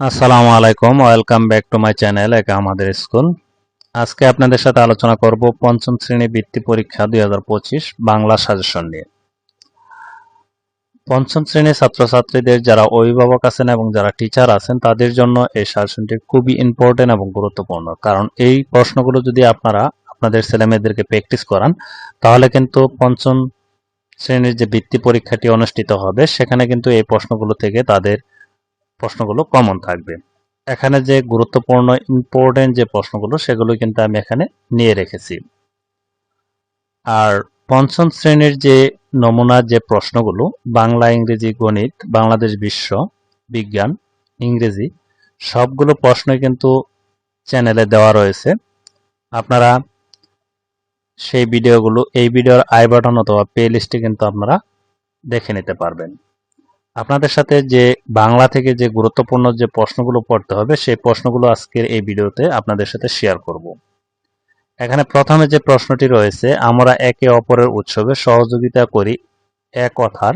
আসসালামু আলাইকুম welcome back to my channel একা আমাদের স্কুল। আজকে আপনাদের সাথে আলোচনা করব পঞ্চম শ্রেণি বৃত্তি পরীক্ষা দুই বাংলা সাজেশন নিয়ে। পঞ্চম শ্রেণির ছাত্রছাত্রীদের যারা অভিভাবক আছেন এবং যারা টিচার আছেন, তাদের জন্য এই সাজেশনটি খুবই ইম্পর্টেন্ট এবং গুরুত্বপূর্ণ। কারণ এই প্রশ্নগুলো যদি আপনারা আপনাদের ছেলেমেয়েদেরকে প্র্যাকটিস করান, তাহলে কিন্তু পঞ্চম শ্রেণির যে বৃত্তি পরীক্ষাটি অনুষ্ঠিত হবে, সেখানে কিন্তু এই প্রশ্নগুলো থেকে তাদের প্রশ্নগুলো কমন থাকবে। এখানে যে গুরুত্বপূর্ণ ইম্পর্টেন্ট যে প্রশ্নগুলো, সেগুলো কিন্তু আমি এখানে নিয়ে রেখেছি। আর পঞ্চম শ্রেণির যে নমুনা যে প্রশ্নগুলো, বাংলা, ইংরেজি, গণিত, বাংলাদেশ বিশ্ব বিজ্ঞান, ইংরেজি, সবগুলো প্রশ্নই কিন্তু চ্যানেলে দেওয়া রয়েছে। আপনারা সেই ভিডিওগুলো, এই ভিডিওর আই বাটন অথবা প্লে লিস্টে কিন্তু আপনারা দেখে নিতে পারবেন। আপনাদের সাথে যে বাংলা থেকে যে গুরুত্বপূর্ণ যে প্রশ্নগুলো পড়তে হবে, সেই প্রশ্নগুলো আজকের এই ভিডিওতে আপনাদের সাথে শেয়ার করব। এখানে প্রথমে যে প্রশ্নটি রয়েছে, আমরা একে অপরের উৎসবে সহযোগিতা করি এক কথার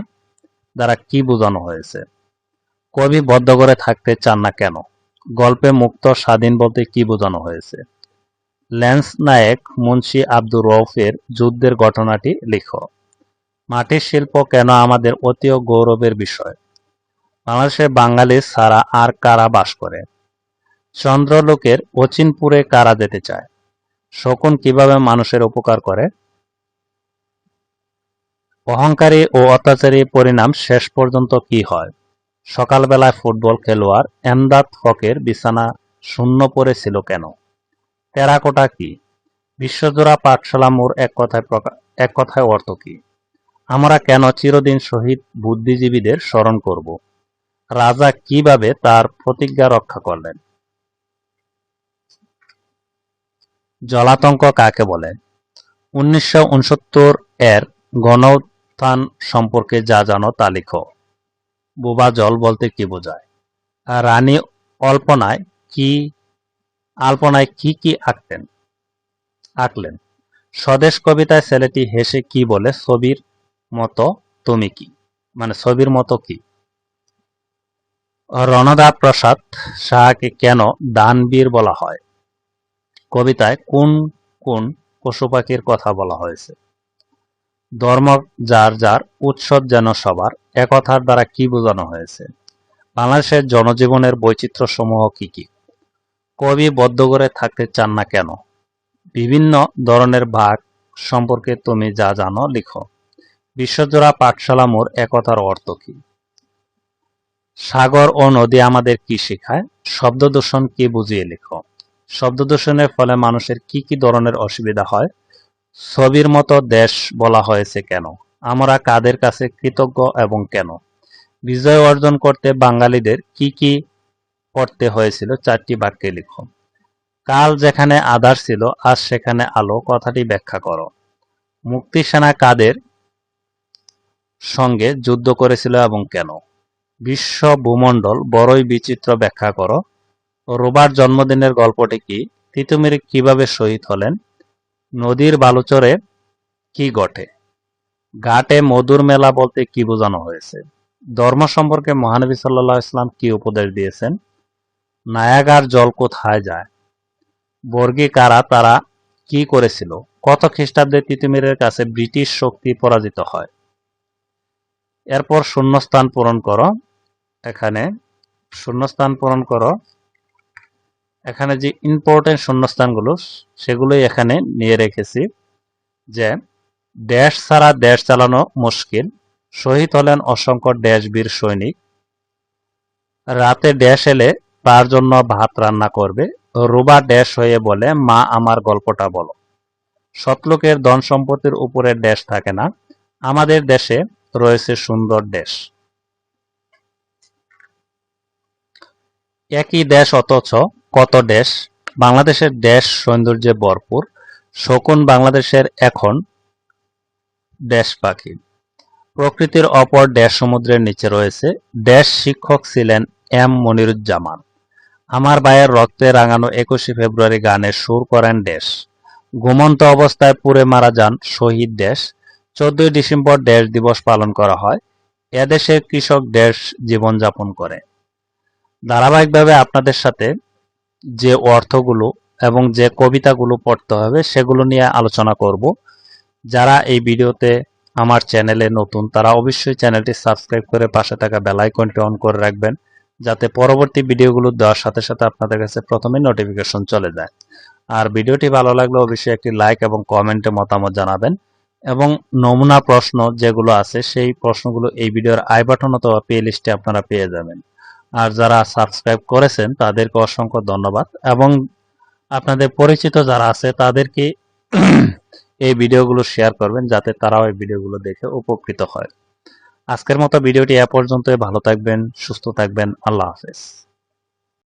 দ্বারা কি বোঝানো হয়েছে? কবি বদ্ধ করে থাকতে চান না কেন? গল্পে মুক্ত, স্বাধীন বলতে কি বোঝানো হয়েছে? ল্যান্স নায়েক মুন্সি আব্দুর রৌফের যুদ্ধের ঘটনাটি লিখো। মাটির শিল্প কেন আমাদের অতীয় গৌরবের বিষয়? বাংলাদেশের বাঙালি ছাড়া আর কারা বাস করে? চন্দ্রলোকের অচিনপুরে কারা যেতে চায়? শকুন কীভাবে মানুষের উপকার করে? অহংকারী ও অত্যাচারী পরিণাম শেষ পর্যন্ত কি হয়? সকালবেলায় ফুটবল খেলোয়াড় এমদাদ হকের বিছানা শূন্য পড়েছিল কেন? টেরাকোটা কি? বিশ্বজোড়া পাঠশালা মোর এক কথায় এক কথায় অর্থ কি? আমরা কেন চিরদিন শহীদ বুদ্ধিজীবীদের স্মরণ করব? রাজা কীভাবে তার প্রতিজ্ঞা রক্ষা করলেন? জলাতঙ্ক কাকে বলে? উনিশশো উনসত্তর এর গণউত্থান সম্পর্কে যা জানো তা লিখো। বোবা জল বলতে কি বোঝায়? রানী অল্পনায় কি, আলপনায় কি কি আঁকতেন? আঁকলেন। স্বদেশ কবিতায় ছেলেটি হেসে কি বলে? ছবির মতো তুমি কি? মানে ছবির মতো কি? রণদা প্রসাদ সাহাকে কেন দানবীর বলা হয়? কবিতায় কোন কোন পশু পাখির কথা বলা হয়েছে? ধর্ম যার যার উৎসব যেন সবার, একথার দ্বারা কি বোঝানো হয়েছে? বাংলাদেশের জনজীবনের বৈচিত্র্য সমূহ কি কি? কবি বদ্ধ করে থাকতে চান না কেন? বিভিন্ন ধরনের ভাগ সম্পর্কে তুমি যা জানো লিখো। বিশ্বজোড়া পাঠশালা মোর একতার অর্থ কি? সাগর ও নদী আমাদের কি শেখায়? শব্দ দূষণ কি বুঝিয়ে লিখো? শব্দ দূষণের ফলে মানুষের কি কি ধরনের অসুবিধা হয়? ছবির মতো দেশ বলা হয়েছে কেন? আমরা কাদের কাছে কৃতজ্ঞ এবং কেন? বিজয় অর্জন করতে বাঙালিদের কি কি করতে হয়েছিল? চারটি বাক্যে লিখো। কাল যেখানে আধার ছিল, আজ সেখানে আলো। কথাটি ব্যাখ্যা করো। মুক্তি সেনা কাদের সঙ্গে যুদ্ধ করেছিল এবং কেন? বিশ্ব ভূমণ্ডল বড়ই বিচিত্র ব্যাখ্যা করো। রোবার জন্মদিনের গল্পটি কি? তিতুমির কীভাবে শহীদ হলেন? নদীর বালুচরে কি ঘটে? ঘাটে মধুর মেলা বলতে কি বোঝানো হয়েছে? ধর্ম সম্পর্কে মহানবী সাল্লাহ ইসলাম কি উপদেশ দিয়েছেন? নায়াগার জল কোথায় যায়? বর্গী কারা, তারা কি করেছিল? কত খ্রিস্টাব্দে তিতুমিরের কাছে ব্রিটিশ শক্তি পরাজিত হয়? এরপর শূন্যস্থান পূরণ করো। এখানে শূন্যস্থান পূরণ করো। এখানে যে ইম্পর্টেন্ট শূন্যস্থানগুলো, সেগুলোই এখানে নিয়ে রেখেছি যে দেশ ছাড়া দেশ চালানো মুশকিল। শহীদ হলেন অসংখ্য দেশবীর সৈনিক। রাতে ড্যাশ এলে তার জন্য ভাত রান্না করবে। রুবা ড্যাশ হয়ে বলে, মা, আমার গল্পটা বলো। সতলোকের ধন সম্পত্তির উপরে ড্যাশ থাকে না। আমাদের দেশে রয়েছে সুন্দর দেশ। একই দেশ অথচ কত দেশ? বাংলাদেশের দেশ সৌন্দর্যে ভরপুর। শকুন বাংলাদেশের এখন দেশ পাখি। প্রকৃতির অপর দেশ সমুদ্রের নিচে রয়েছে। দেশ শিক্ষক ছিলেন এম মনিরুজ্জামান। আমার ভাইয়ের রক্তে রাঙানো একুশে ফেব্রুয়ারি গানের সুর করেন দেশ। ঘুমন্ত অবস্থায় পুড়ে মারা যান শহীদ দেশ। চোদ্দই ডিসেম্বর দেশ দিবস পালন করা হয়। এদেশের কৃষক দেশ জীবনযাপন করে। ধারাবাহিকভাবে আপনাদের সাথে যে অর্থগুলো এবং যে কবিতাগুলো পড়তে হবে সেগুলো নিয়ে আলোচনা করব। যারা এই ভিডিওতে আমার চ্যানেলে নতুন, তারা অবশ্যই চ্যানেলটি সাবস্ক্রাইব করে পাশে থাকা বেল আইকনটি অন করে রাখবেন, যাতে পরবর্তী ভিডিওগুলো দেওয়ার সাথে সাথে আপনাদের কাছে প্রথমে নোটিফিকেশন চলে যায়। আর ভিডিওটি ভালো লাগলে অবশ্যই একটি লাইক এবং কমেন্টে মতামত জানাবেন। এবং নমুনা প্রশ্ন যেগুলো আছে, সেই প্রশ্নগুলো এই ভিডিওর আই বাটন অথবা প্লে লিস্টে আপনারা পেয়ে যাবেন। আর যারা সাবস্ক্রাইব করেছেন, তাদেরকে অসংখ্য ধন্যবাদ। এবং আপনাদের পরিচিত যারা আছে, তাদেরকে এই ভিডিওগুলো শেয়ার করবেন, যাতে তারাও এই ভিডিওগুলো দেখে উপকৃত হয়। আজকের মতো ভিডিওটি এ পর্যন্তই। ভালো থাকবেন, সুস্থ থাকবেন। আল্লাহ হাফেজ।